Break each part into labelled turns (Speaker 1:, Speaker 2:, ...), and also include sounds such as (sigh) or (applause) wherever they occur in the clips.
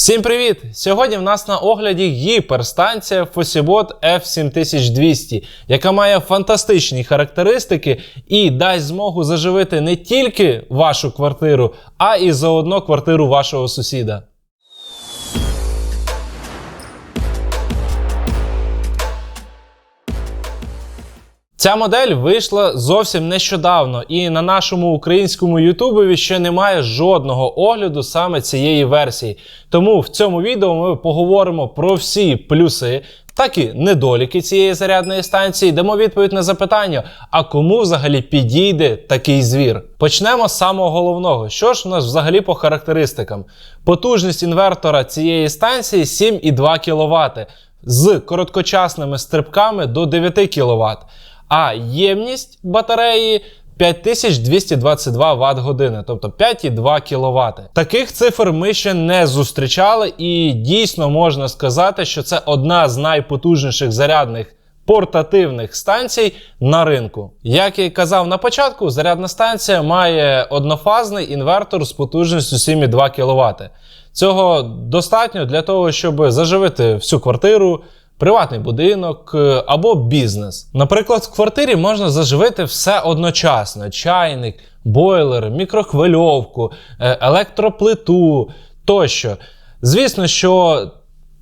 Speaker 1: Всім привіт! Сьогодні в нас на огляді гіперстанція Fosibot F7200, яка має фантастичні характеристики і дасть змогу заживити не тільки вашу квартиру, а і заодно квартиру вашого сусіда. Ця модель вийшла зовсім нещодавно, і на нашому українському Ютубові ще немає жодного огляду саме цієї версії. Тому в цьому відео ми поговоримо про всі плюси, так і недоліки цієї зарядної станції, дамо відповідь на запитання, а кому взагалі підійде такий звір. Почнемо з самого головного. Що ж у нас взагалі по характеристикам? Потужність інвертора цієї станції 7,2 кВт з короткочасними стрибками до 9 кВт а ємність батареї 5222 Вт години, тобто 5,2 кВт. Таких цифр ми ще не зустрічали, і дійсно можна сказати, що це одна з найпотужніших зарядних. Портативних станцій на ринку. Як я і казав на початку, зарядна станція має однофазний інвертор з потужністю 7,2 кВт. Цього достатньо для того, щоб заживити всю квартиру, приватний будинок е, або бізнес. Наприклад, в квартирі можна заживити все одночасно: чайник, бойлер, мікрохвильовку, е, електроплиту тощо. Звісно, що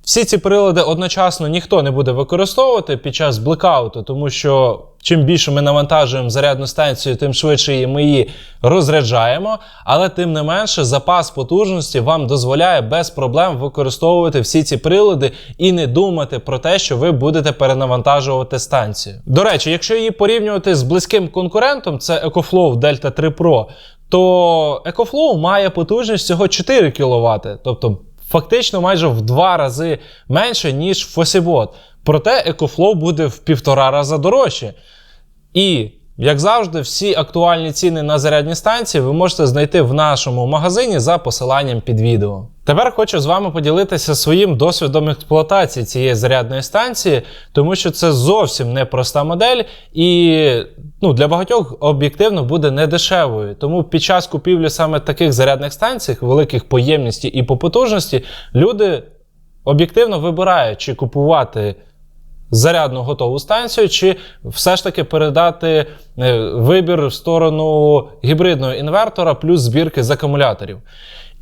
Speaker 1: всі ці прилади одночасно ніхто не буде використовувати під час блекауту, тому що чим більше ми навантажуємо зарядну станцію, тим швидше ми її розряджаємо. Але тим не менше, запас потужності вам дозволяє без проблем використовувати всі ці прилади і не думати про те, що ви будете перенавантажувати станцію. До речі, якщо її порівнювати з близьким конкурентом, це EcoFlow Delta 3 Pro, то EcoFlow має потужність всього 4 кВт. тобто фактично майже в два рази менше, ніж Фосібот. Проте EcoFlow буде в півтора рази дорожче. І, як завжди, всі актуальні ціни на зарядні станції ви можете знайти в нашому магазині за посиланням під відео. Тепер хочу з вами поділитися своїм досвідом експлуатації цієї зарядної станції, тому що це зовсім непроста модель, і ну, для багатьох об'єктивно буде недешевою. Тому під час купівлі саме таких зарядних станцій, великих по ємності і по потужності, люди об'єктивно вибирають, чи купувати. Зарядну готову станцію, чи все ж таки передати е, вибір в сторону гібридного інвертора плюс збірки з акумуляторів.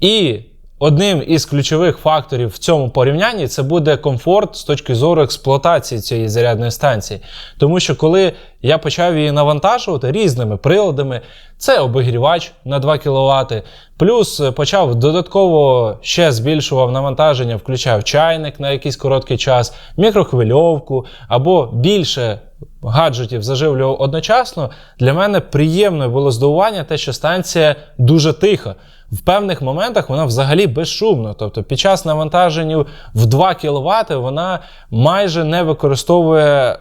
Speaker 1: І Одним із ключових факторів в цьому порівнянні це буде комфорт з точки зору експлуатації цієї зарядної станції. Тому що коли я почав її навантажувати різними приладами, це обігрівач на 2 кВт, плюс почав додатково ще збільшував навантаження, включав чайник на якийсь короткий час, мікрохвильовку або більше. Гаджетів заживлював одночасно, для мене приємне було здивування, те, що станція дуже тиха в певних моментах вона взагалі безшумна. Тобто під час навантаження в 2 кВт вона майже не використовує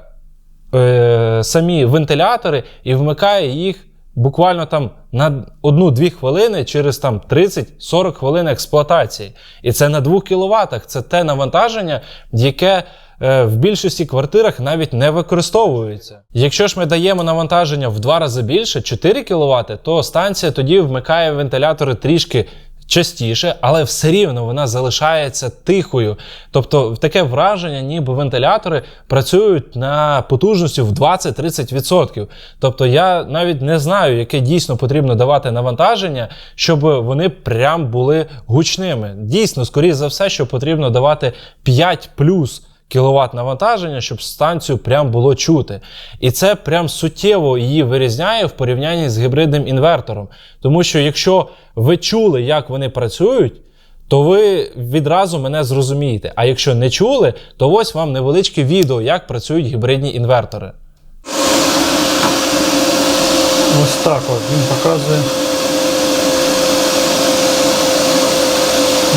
Speaker 1: е, самі вентилятори і вмикає їх буквально там на 1-2 хвилини через там 30-40 хвилин експлуатації. І це на 2 кВт. Це те навантаження, яке. Е, в більшості квартирах навіть не використовуються. Якщо ж ми даємо навантаження в два рази більше 4 кВт, то станція тоді вмикає вентилятори трішки. Частіше, але все рівно вона залишається тихою. Тобто таке враження, ніби вентилятори працюють на потужності в 20-30%. Тобто я навіть не знаю, яке дійсно потрібно давати навантаження, щоб вони прям були гучними. Дійсно, скоріше за все, що потрібно давати 5 плюс кіловат навантаження, щоб станцію прям було чути. І це прям суттєво її вирізняє в порівнянні з гібридним інвертором. Тому що якщо ви чули, як вони працюють, то ви відразу мене зрозумієте. А якщо не чули, то ось вам невеличке відео, як працюють гібридні інвертори.
Speaker 2: Ось так от він показує.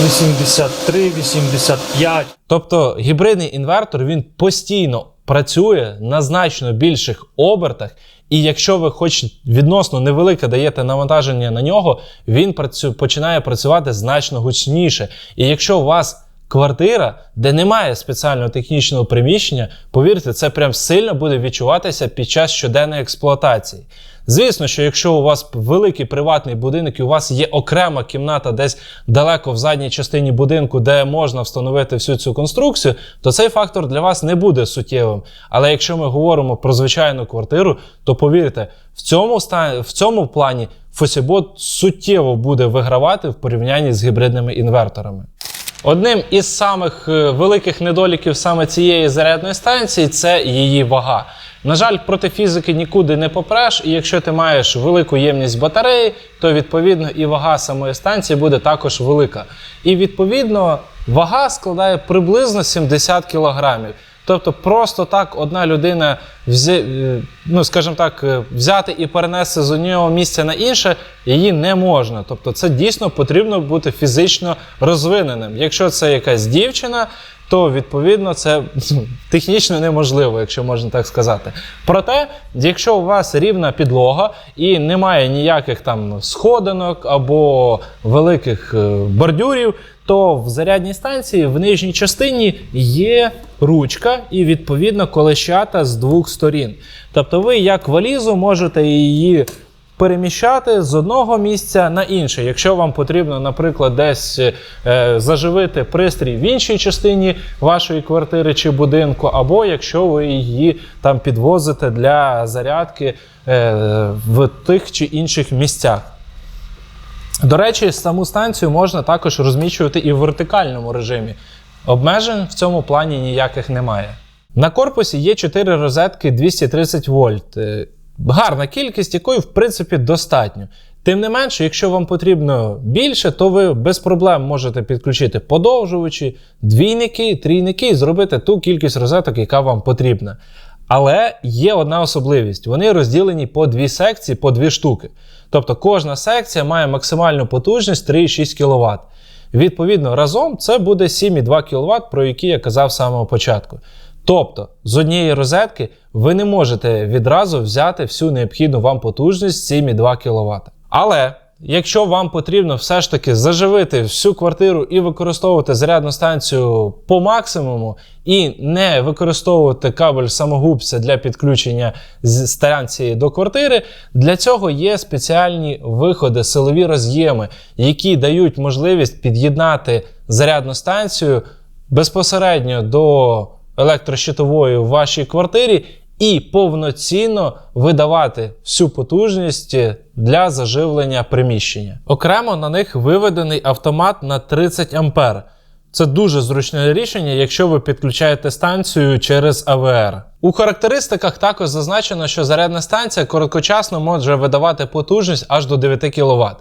Speaker 2: 83, 85.
Speaker 1: Тобто гібридний інвертор він постійно працює на значно більших обертах, і якщо ви хоч відносно невелике даєте навантаження на нього, він працю... починає працювати значно гучніше. І якщо у вас квартира, де немає спеціального технічного приміщення, повірте, це прям сильно буде відчуватися під час щоденної експлуатації. Звісно, що якщо у вас великий приватний будинок і у вас є окрема кімната десь далеко в задній частині будинку, де можна встановити всю цю конструкцію, то цей фактор для вас не буде суттєвим. Але якщо ми говоримо про звичайну квартиру, то повірте, в цьому ста- в цьому плані Фосібот суттєво буде вигравати в порівнянні з гібридними інверторами. Одним із самих е, великих недоліків саме цієї зарядної станції це її вага. На жаль, проти фізики нікуди не попреш, і якщо ти маєш велику ємність батареї, то відповідно і вага самої станції буде також велика. І відповідно вага складає приблизно 70 кілограмів. Тобто просто так одна людина е, ну, скажімо так, е, взяти і перенести з одного місця на інше її не можна. Тобто це дійсно потрібно бути фізично розвиненим. Якщо це якась дівчина, то відповідно це (laughs) технічно неможливо, якщо можна так сказати. Проте, якщо у вас рівна підлога і немає ніяких там сходинок або великих е, бордюрів, то в зарядній станції в нижній частині є ручка і відповідно колещата з двох сторін. Тобто ви як валізу можете її переміщати з одного місця на інше. Якщо вам потрібно, наприклад, десь е, заживити пристрій в іншій частині вашої квартири чи будинку, або якщо ви її там підвозите для зарядки е, в тих чи інших місцях. До речі, саму станцію можна також розміщувати і в вертикальному режимі. Обмежень в цьому плані ніяких немає. На корпусі є 4 розетки 230 вольт. Е, Гарна кількість, якої, в принципі, достатньо. Тим не менше, якщо вам потрібно більше, то ви без проблем можете підключити подовжувачі, двійники, трійники і зробити ту кількість розеток, яка вам потрібна. Але є одна особливість: вони розділені по дві секції, по дві штуки. Тобто кожна секція має максимальну потужність 3,6 кВт. Відповідно, разом це буде 7,2 кВт, про які я казав з самого початку. Тобто, з однієї розетки ви не можете відразу взяти всю необхідну вам потужність 7,2 кВт. Але якщо вам потрібно все ж таки заживити всю квартиру і використовувати зарядну станцію по максимуму, і не використовувати кабель самогубця для підключення з станції до квартири, для цього є спеціальні виходи, силові роз'єми, які дають можливість під'єднати зарядну станцію безпосередньо до електрощитової в вашій квартирі і повноцінно видавати всю потужність для заживлення приміщення. Окремо на них виведений автомат на 30 А. Це дуже зручне рішення, якщо ви підключаєте станцію через АВР. У характеристиках також зазначено, що зарядна станція короткочасно може видавати потужність аж до 9 кВт.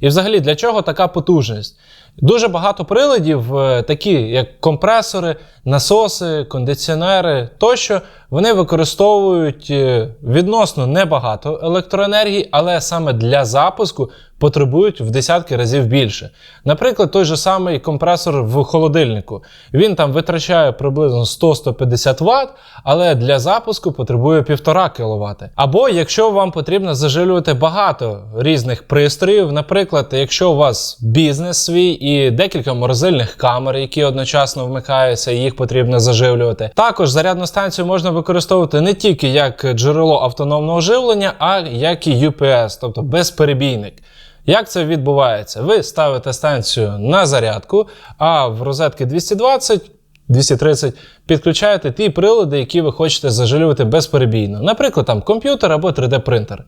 Speaker 1: І взагалі для чого така потужність? Дуже багато приладів, е, такі як компресори, насоси, кондиціонери тощо, вони використовують е, відносно небагато електроенергії, але саме для запуску потребують в десятки разів більше. Наприклад, той же самий компресор в холодильнику. Він там витрачає приблизно 100-150 Вт, але для запуску потребує 1,5 кВт. Або якщо вам потрібно зажилювати багато різних пристроїв, наприклад, якщо у вас бізнес свій і декілька морозильних камер, які одночасно вмикаються, їх потрібно заживлювати. Також зарядну станцію можна використовувати не тільки як джерело автономного живлення, а як і UPS, тобто безперебійник. Як це відбувається? Ви ставите станцію на зарядку, а в розетки 220 230 підключаєте ті прилади, які ви хочете зажилювати безперебійно. Наприклад, там комп'ютер або 3D-принтер.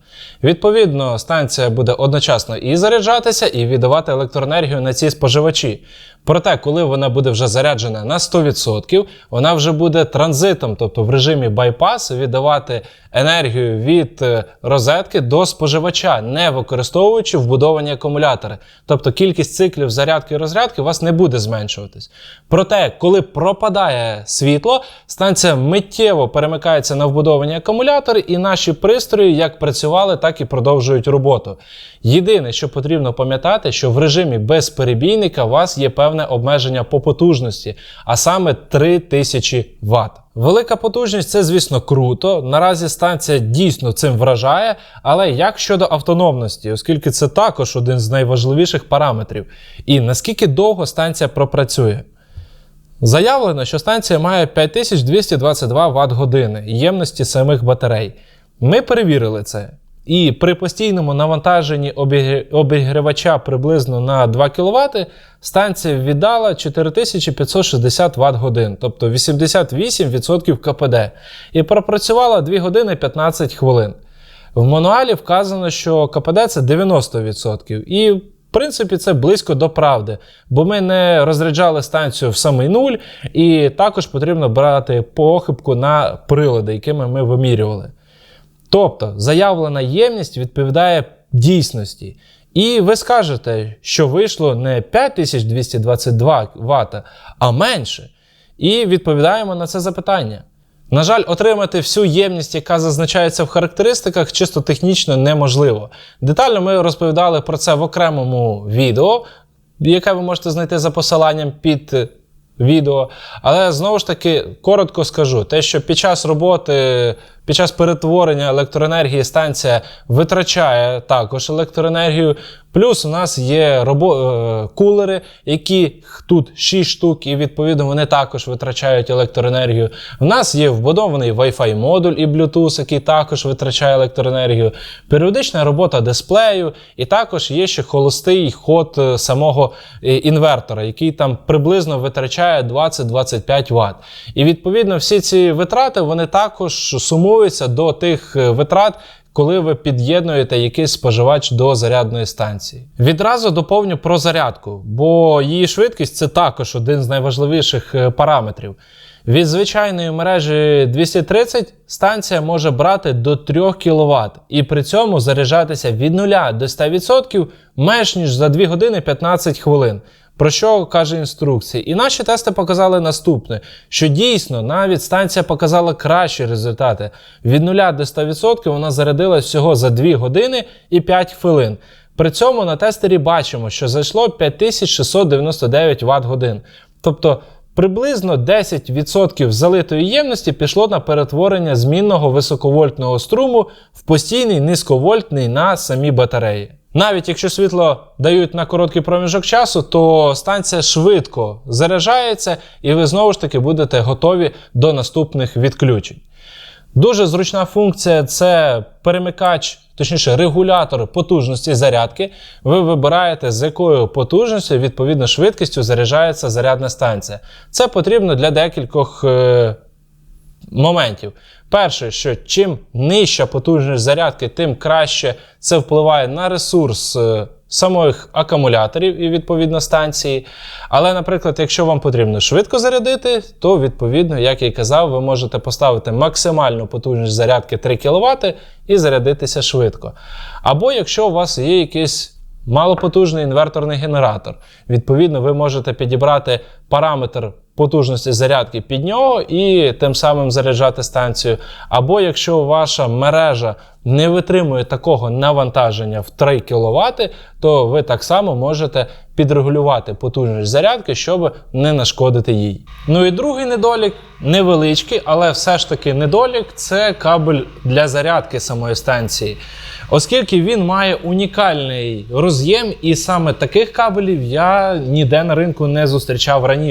Speaker 1: Відповідно, станція буде одночасно і заряджатися, і віддавати електроенергію на ці споживачі. Проте, коли вона буде вже заряджена на 100%, вона вже буде транзитом, тобто в режимі байпас, віддавати енергію від е, розетки до споживача, не використовуючи вбудовані акумулятори. Тобто кількість циклів зарядки і розрядки у вас не буде зменшуватись. Проте, коли пропадає світло, станція миттєво перемикається на вбудовані акумулятори, і наші пристрої як працювали, так і продовжують роботу. Єдине, що потрібно пам'ятати, що в режимі безперебійника у вас є певне обмеження по потужності, а саме 3000 Вт. Велика потужність це, звісно, круто. Наразі станція дійсно цим вражає. Але як щодо автономності, оскільки це також один з найважливіших параметрів, і наскільки довго станція пропрацює? Заявлено, що станція має 5222 Вт години ємності самих батарей. Ми перевірили це. І при постійному навантаженні обігрівача приблизно на 2 кВт станція віддала 4560 Вт годин, тобто 88% КПД, і пропрацювала 2 години 15 хвилин. В мануалі вказано, що КПД це 90%. І, принципі, це близько до правди, бо ми не розряджали станцію в самий нуль, і також потрібно брати похибку на прилади, якими ми вимірювали. Тобто заявлена ємність відповідає дійсності. І ви скажете, що вийшло не 5222 Вт, а менше. І відповідаємо на це запитання. На жаль, отримати всю ємність, яка зазначається в характеристиках, чисто технічно неможливо. Детально ми розповідали про це в окремому відео, яке ви можете знайти за посиланням під відео. Але знову ж таки коротко скажу: те, що під час роботи, під час перетворення електроенергії станція витрачає також електроенергію. Плюс у нас є робо... е, кулери, які тут 6 штук, і відповідно вони також витрачають електроенергію. У нас є вбудований Wi-Fi модуль і Bluetooth, який також витрачає електроенергію, періодична робота дисплею, і також є ще холостий ход е, самого е, інвертора, який там приблизно витрачає 20-25 Вт. І відповідно всі ці витрати вони також сумуються до тих е, витрат, коли ви під'єднуєте якийсь споживач до зарядної станції. Відразу доповню про зарядку, бо її швидкість це також один з найважливіших е, параметрів. Від звичайної мережі 230 станція може брати до 3 кВт і при цьому заряджатися від 0 до 100% менш ніж за 2 години 15 хвилин. Про що каже інструкція? І наші тести показали наступне: що дійсно навіть станція показала кращі результати. Від 0 до 100% вона зарядилась всього за 2 години і 5 хвилин. При цьому на тестері бачимо, що зайшло 5699 Вт годин. Тобто приблизно 10% залитої ємності пішло на перетворення змінного високовольтного струму в постійний низьковольтний на самі батареї. Навіть якщо світло дають на короткий проміжок часу, то станція швидко заряджається, і ви знову ж таки будете готові до наступних відключень. Дуже зручна функція це перемикач, точніше, регулятор потужності зарядки. Ви вибираєте, з якою потужністю, відповідно швидкістю заряджається зарядна станція. Це потрібно для декількох е, моментів. Перше, що чим нижча потужність зарядки, тим краще це впливає на ресурс е, самих акумуляторів і відповідно станції. Але, наприклад, якщо вам потрібно швидко зарядити, то відповідно, як я й казав, ви можете поставити максимальну потужність зарядки 3 кВт і зарядитися швидко. Або якщо у вас є якийсь малопотужний інверторний генератор. Відповідно, ви можете підібрати параметр потужності зарядки під нього і тим самим заряджати станцію. Або якщо ваша мережа не витримує такого навантаження в 3 кВт, то ви так само можете підрегулювати потужність зарядки, щоб не нашкодити їй. Ну і другий недолік невеличкий, але все ж таки недолік це кабель для зарядки самої станції. Оскільки він має унікальний роз'єм, і саме таких кабелів я ніде на ринку не зустрічав раніше.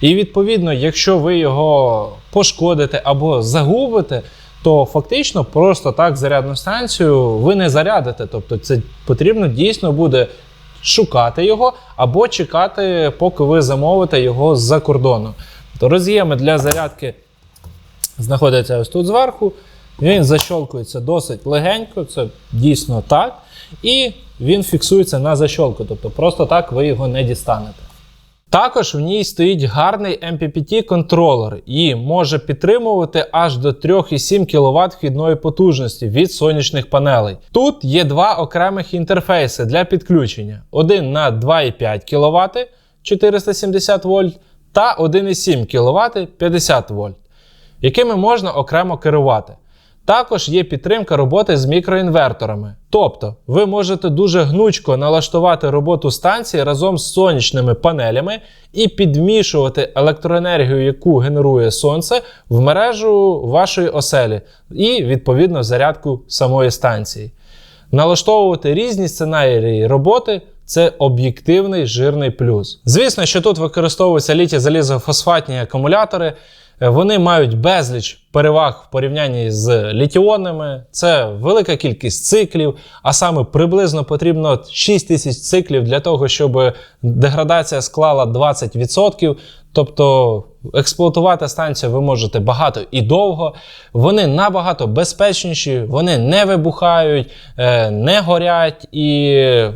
Speaker 1: І відповідно, якщо ви його пошкодите або загубите, то фактично просто так зарядну станцію ви не зарядите. Тобто, це потрібно дійсно буде шукати його або чекати, поки ви замовите його з-за кордону. То роз'єми для зарядки знаходяться ось тут зверху. Він защолкується досить легенько, це дійсно так. І він фіксується на защолку, тобто просто так ви його не дістанете. Також в ній стоїть гарний MPPT контролер і може підтримувати аж до 3,7 кВт вхідної потужності від сонячних панелей. Тут є два окремих інтерфейси для підключення: один на 2,5 кВт 470 вольт та 1,7 кВт 50 вольт, якими можна окремо керувати. Також є підтримка роботи з мікроінверторами. Тобто, ви можете дуже гнучко налаштувати роботу станції разом з сонячними панелями і підмішувати електроенергію, яку генерує сонце, в мережу вашої оселі і, відповідно, зарядку самої станції. Налаштовувати різні сценарії роботи це об'єктивний жирний плюс. Звісно, що тут використовуються літі залізофосфатні акумулятори. Е, Вони мають безліч переваг в порівнянні з літіонними. Це велика кількість циклів, а саме приблизно потрібно 6 тисяч циклів для того, щоб деградація склала 20%. Тобто експлуатувати станцію ви можете багато і довго. Вони набагато безпечніші, вони не вибухають, е, не горять і.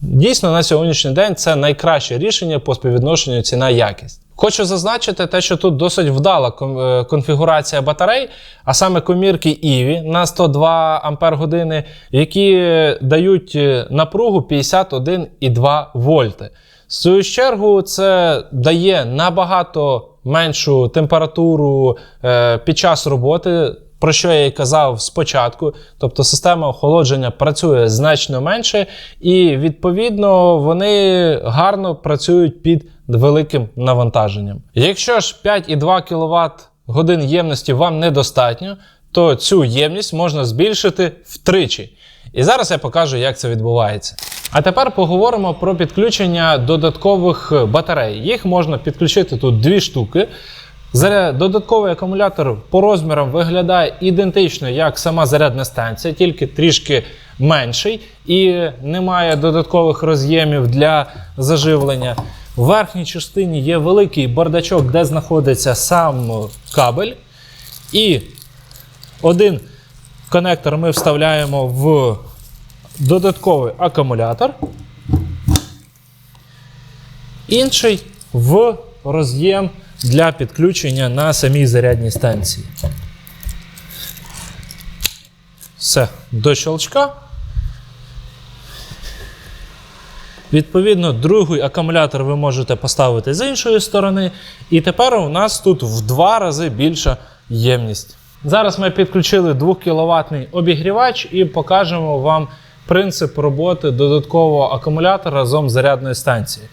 Speaker 1: Дійсно, на сьогоднішній день це найкраще рішення по співвідношенню ціна-якість. Хочу зазначити те, що тут досить вдала е, конфігурація батарей, а саме комірки EVI на 102 Ампер години, які е, дають е, напругу 51,2 вольти. В свою чергу, це дає набагато меншу температуру під час роботи. Про що я і казав спочатку, тобто система охолодження працює значно менше, і відповідно вони гарно працюють під великим навантаженням. Якщо ж 5,2 кВт годин ємності вам недостатньо, то цю ємність можна збільшити втричі. І зараз я покажу, як це відбувається. А тепер поговоримо про підключення додаткових батарей. Їх можна підключити тут дві штуки. Додатковий акумулятор по розмірам виглядає ідентично, як сама зарядна станція, тільки трішки менший і немає додаткових роз'ємів для заживлення. В верхній частині є великий бардачок, де знаходиться сам кабель. І один конектор ми вставляємо в додатковий акумулятор, інший в роз'єм для підключення на самій зарядній станції. Все, до щелчка. Відповідно, другий акумулятор ви можете поставити з іншої сторони. І тепер у нас тут в два рази більша ємність. Зараз ми підключили 2 кВт обігрівач і покажемо вам принцип роботи додаткового акумулятора разом з зарядною станцією.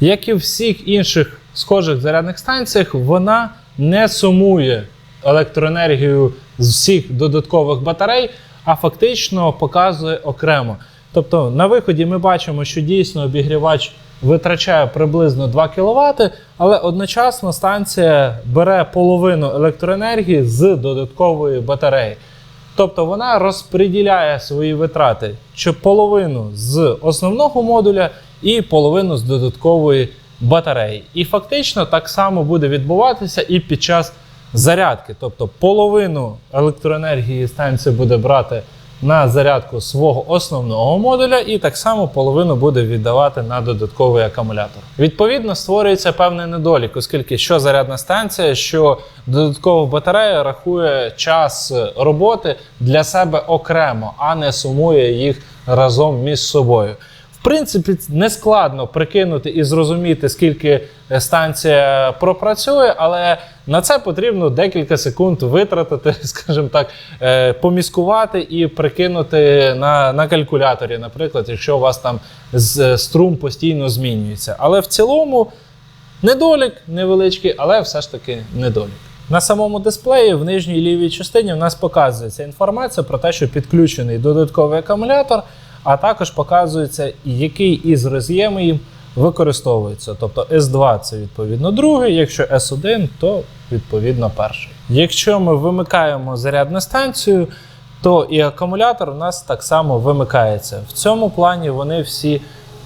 Speaker 1: Як і всіх інших схожих зарядних станціях, вона не сумує електроенергію з всіх додаткових батарей, а фактично показує окремо. Тобто на виході ми бачимо, що дійсно обігрівач витрачає приблизно 2 кВт, але одночасно станція бере половину електроенергії з додаткової батареї. Тобто вона розподіляє свої витрати чи половину з основного модуля і половину з додаткової батареї. І фактично так само буде відбуватися і під час зарядки. Тобто половину електроенергії станція буде брати на зарядку свого основного модуля, і так само половину буде віддавати на додатковий акумулятор. Відповідно, створюється певний недолік, оскільки що зарядна станція, що додаткова батарея рахує час роботи для себе окремо, а не сумує їх разом між собою. Принципі, не складно прикинути і зрозуміти, скільки е, станція пропрацює, але на це потрібно декілька секунд витратити, (laughs) скажімо так, е, поміскувати і прикинути на, на калькуляторі, наприклад, якщо у вас там струм постійно змінюється. Але в цілому недолік невеличкий, але все ж таки недолік. На самому дисплеї в нижній лівій частині в нас показується інформація про те, що підключений додатковий акумулятор, а також показується, який із роз'ємів використовується. Тобто S2 це відповідно другий, якщо S1, то відповідно перший. Якщо ми вимикаємо зарядну станцію, то і акумулятор у нас так само вимикається. В цьому плані вони всі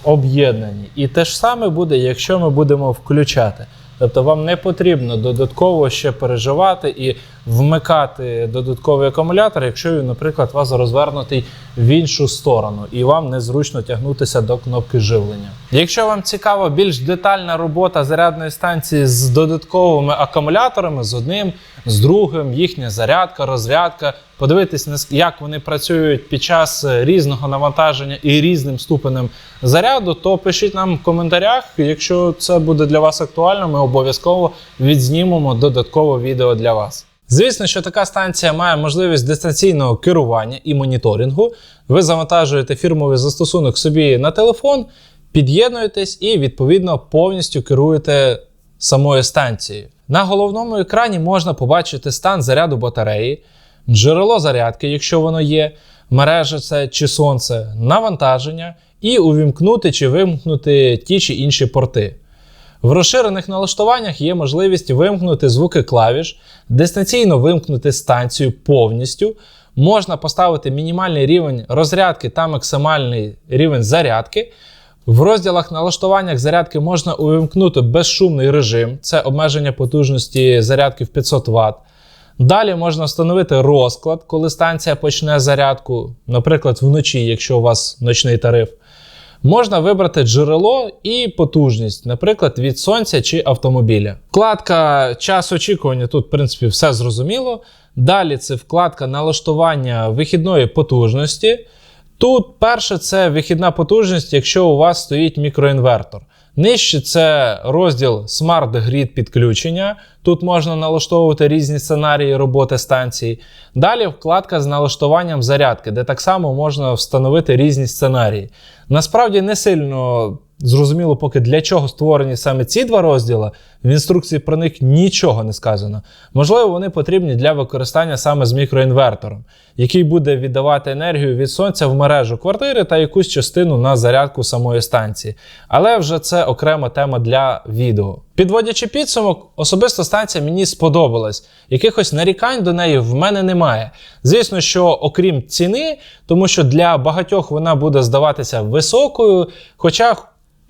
Speaker 1: об'єднані. І те ж саме буде, якщо ми будемо включати. Тобто вам не потрібно додатково ще переживати і вмикати додатковий акумулятор, якщо він, наприклад, вас розвернутий в іншу сторону, і вам незручно тягнутися до кнопки живлення. Якщо вам цікава більш детальна робота зарядної станції з додатковими акумуляторами, з одним, з другим, їхня зарядка, розрядка, подивитись, як вони працюють під час е, різного навантаження і різним ступенем заряду, то пишіть нам в коментарях. Якщо це буде для вас актуально, ми обов'язково відзнімемо додаткове відео для вас. Звісно, що така станція має можливість дистанційного керування і моніторингу. Ви завантажуєте фірмовий застосунок собі на телефон, під'єднуєтесь і відповідно повністю керуєте самою станцією. На головному екрані можна побачити стан заряду батареї, джерело зарядки, якщо воно є. Мережа це чи сонце, навантаження, і увімкнути чи вимкнути ті чи інші порти. В розширених налаштуваннях є можливість вимкнути звуки клавіш, дистанційно вимкнути станцію повністю. Можна поставити мінімальний рівень розрядки та максимальний рівень зарядки. В розділах налаштуваннях зарядки можна увімкнути безшумний режим, це обмеження потужності зарядки в 500 Вт. Далі можна встановити розклад, коли станція почне зарядку, наприклад, вночі, якщо у вас ночний тариф. Можна вибрати джерело і потужність, наприклад, від сонця чи автомобіля. Вкладка час очікування тут, в принципі, все зрозуміло. Далі це вкладка налаштування вихідної потужності. Тут перше це вихідна потужність, якщо у вас стоїть мікроінвертор. Нижче це розділ Smart Grid підключення. Тут можна налаштовувати різні сценарії роботи станції. Далі вкладка з налаштуванням зарядки, де так само можна встановити різні сценарії. Насправді не сильно зрозуміло, поки для чого створені саме ці два розділи. В інструкції про них нічого не сказано. Можливо, вони потрібні для використання саме з мікроінвертором, який буде віддавати енергію від сонця в мережу квартири та якусь частину на зарядку самої станції. Але вже це окрема тема для відео. Підводячи підсумок, особисто станція мені сподобалась. Якихось нарікань до неї в мене немає. Звісно, що окрім ціни, тому що для багатьох вона буде здаватися високою. Хоча,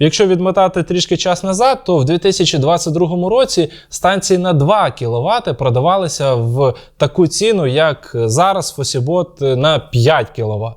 Speaker 1: якщо відмотати трішки час назад, то в 2022 році станції на 2 кВт продавалися в таку ціну, як зараз Фосібот на 5 кВт.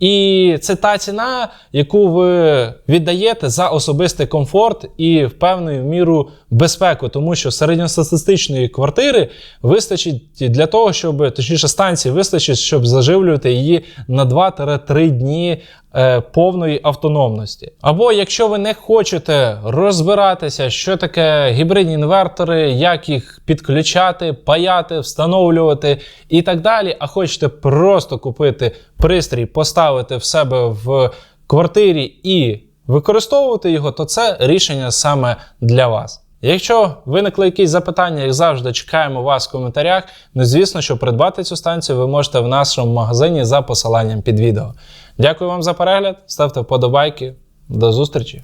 Speaker 1: І це та ціна, яку ви віддаєте за особистий комфорт і в певною міру безпеку, тому що середньостатистичної квартири вистачить для того, щоб точніше станції вистачить, щоб заживлювати її на 2-3 дні е, повної автономності. Або якщо ви не хочете розбиратися, що таке гібридні інвертори, як їх підключати, паяти, встановлювати і так далі, а хочете просто купити пристрій, поставити в себе в квартирі і використовувати його, то це рішення саме для вас. Якщо виникли якісь запитання, як завжди, чекаємо вас в коментарях. Ну, звісно, що придбати цю станцію ви можете в нашому магазині за посиланням під відео. Дякую вам за перегляд, ставте вподобайки. До зустрічі!